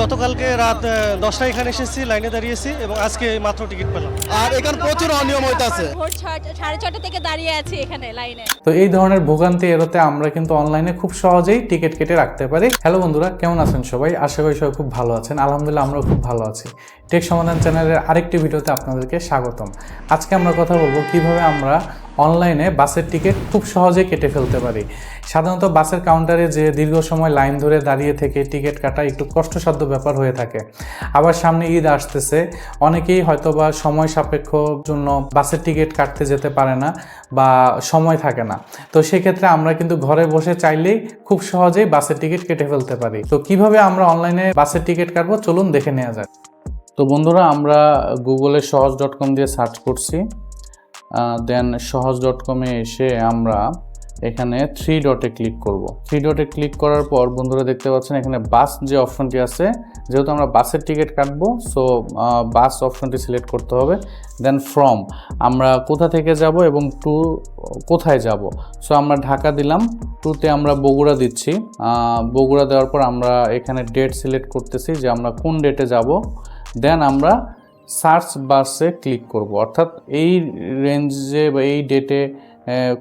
গতকালকে রাত দশটায় এখানে এসেছি লাইনে দাঁড়িয়েছি এবং আজকে মাত্র টিকিট পেলাম। আর এখানে প্রচুর অনিয়ম হইতাছে। ভোর সাড়ে ছটা থেকে দাঁড়িয়ে আছি এখানে লাইনে। তো এই ধরনের ভোগান্তি এড়াতে আমরা কিন্তু অনলাইনে খুব সহজেই টিকিট কেটে রাখতে পারি। হ্যালো বন্ধুরা কেমন আছেন সবাই? আশা করি সবাই খুব ভালো আছেন। আলহামদুলিল্লাহ আমরাও খুব ভালো আছি। টেক সমাধান চ্যানেলের আরেকটি ভিডিওতে আপনাদেরকে স্বাগতম। আজকে আমরা কথা বলব কীভাবে আমরা অনলাইনে বাসের টিকিট খুব সহজে কেটে ফেলতে পারি। সাধারণত বাসের কাউন্টারে যে দীর্ঘ সময় লাইন ধরে দাঁড়িয়ে থেকে টিকিট কাটা একটু কষ্টসাধ্য ব্যাপার হয়ে থাকে। আবার সামনে ঈদ আসতেছে, অনেকেই হয়তো বা সময় সাপেক্ষ জন্য বাসের টিকিট কাটতে যেতে পারে না বা সময় থাকে না। তো সেক্ষেত্রে আমরা কিন্তু ঘরে বসে চাইলেই খুব সহজেই বাসের টিকিট কেটে ফেলতে পারি। তো কীভাবে আমরা অনলাইনে বাসের টিকিট কাটবো? চলুন দেখে নেওয়া যাক। তো বন্ধুরা, আমরা গুগলে সহজ ডট কম দিয়ে সার্চ করছি। দেন সহজ ডট কমে এসে আমরা এখানে থ্রি ডটে ক্লিক করব। থ্রি ডটে ক্লিক করার পর বন্ধুরা দেখতে পাচ্ছেন এখানে বাস যে অপশনটি আছে, যেহেতু আমরা বাসের টিকিট কাটবো সো বাস অপশনটি সিলেক্ট করতে হবে। দেন ফ্রম আমরা কোথা থেকে যাব এবং টু কোথায় যাব? সো আমরা ঢাকা দিলাম। টুতে আমরা বগুড়া দিচ্ছি। বগুড়া দেওয়ার পর আমরা এখানে ডেট সিলেক্ট করতেছি যে আমরা কোন ডেটে যাব। দেন আমরা সার্চ বাসে ক্লিক করব। অর্থাৎ এই রেঞ্জে বা এই ডেটে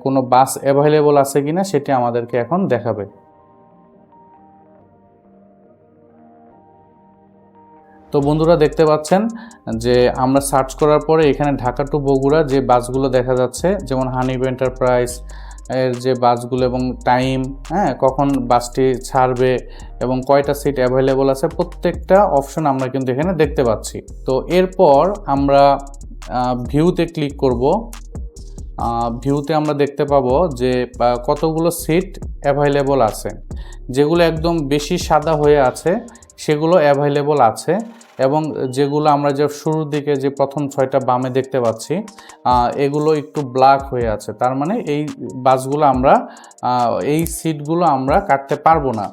কোনো বাস অ্যাভেলেবল আছে কি না সেটি আমাদেরকে এখন দেখাবে। তো বন্ধুরা দেখতে পাচ্ছেন যে আমরা সার্চ করার পরে এখানে ঢাকা টু বগুড়া যে বাসগুলো দেখা যাচ্ছে, যেমন হানিব এন্টারপ্রাইজ এর যে বাসগুলো এবং টাইম হ্যাঁ কখন বাসটি ছাড়বে এবং কয়টা সিট অ্যাভেলেবল আছে, প্রত্যেকটা অপশন আমরা কিন্তু এখানে দেখতে পাচ্ছি। তো এরপর আমরা ভিউতে ক্লিক করব। ভিউতে আমরা দেখতে পাবো যে কতগুলো সিট অ্যাভেলেবল আছে। যেগুলো একদম বেশি সাদা হয়ে আছে সেগুলো অ্যাভেলেবল আছে এবং যেগুলো আমরা যে শুরুর দিকে যে প্রথম ছয়টা বামে দেখতে পাচ্ছি এগুলো একটু ব্ল্যাক হয়ে আছে। তার মানে এই বাসগুলো আমরা এই সিটগুলো আমরা কাটতে পারব না।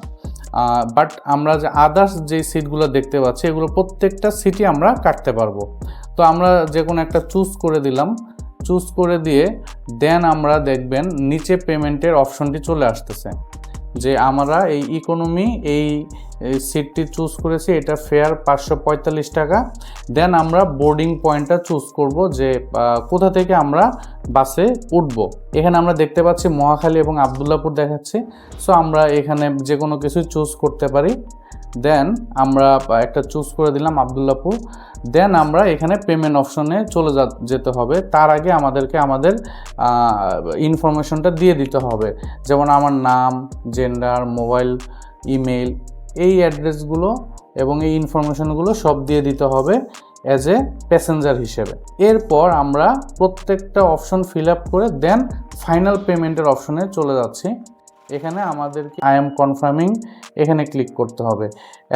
বাট আমরা যে আদার্স যে সিটগুলো দেখতে পাচ্ছি, এগুলো প্রত্যেকটা সিটই আমরা কাটতে পারব। তো আমরা যে কোনো একটা চুজ করে দিলাম। চুজ করে দিয়ে দেন আমরা দেখবেন নিচে পেমেন্টের অপশনটি চলে আসতেছে। যে আমরা এই ইকোনমি এই এই সিটটি চুজ করেছি, এটা ফেয়ার পাঁচশো পঁয়তাল্লিশ টাকা। দেন আমরা বোর্ডিং পয়েন্টটা চুজ করব যে কোথা থেকে আমরা বাসে উঠব। এখানে আমরা দেখতে পাচ্ছি মহাখালী এবং আবদুল্লাপুর দেখাচ্ছে। সো আমরা এখানে যে কোনো কিছু চুজ করতে পারি। দেন আমরা একটা চুজ করে দিলাম আবদুল্লাপুর দেন আমরা এখানে পেমেন্ট অপশনে চলে যা, যেতে হবে। তার আগে আমাদেরকে আমাদের ইনফরমেশনটা দিয়ে দিতে হবে। যেমন আমার নাম জেন্ডার মোবাইল ইমেল এই অ্যাড্রেসগুলো এবং এই ইনফরমেশনগুলো সব দিয়ে দিতে হবে অ্যাজ এ প্যাসেঞ্জার হিসেবে। এরপর আমরা প্রত্যেকটা অপশন ফিল আপ করে দেন ফাইনাল পেমেন্টের অপশনে চলে যাচ্ছি। এখানে আমাদেরকে আই এম কনফার্মিং এখানে ক্লিক করতে হবে।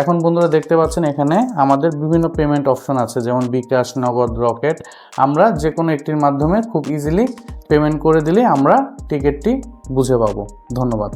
এখন বন্ধুরা দেখতে পাচ্ছেন এখানে আমাদের বিভিন্ন পেমেন্ট অপশন আছে, যেমন বিকাশ, নগদ, রকেট। আমরা যে কোনো একটির মাধ্যমে খুব ইজিলি পেমেন্ট করে দিলে আমরা টিকিটটি বুঝে পাবো। ধন্যবাদ।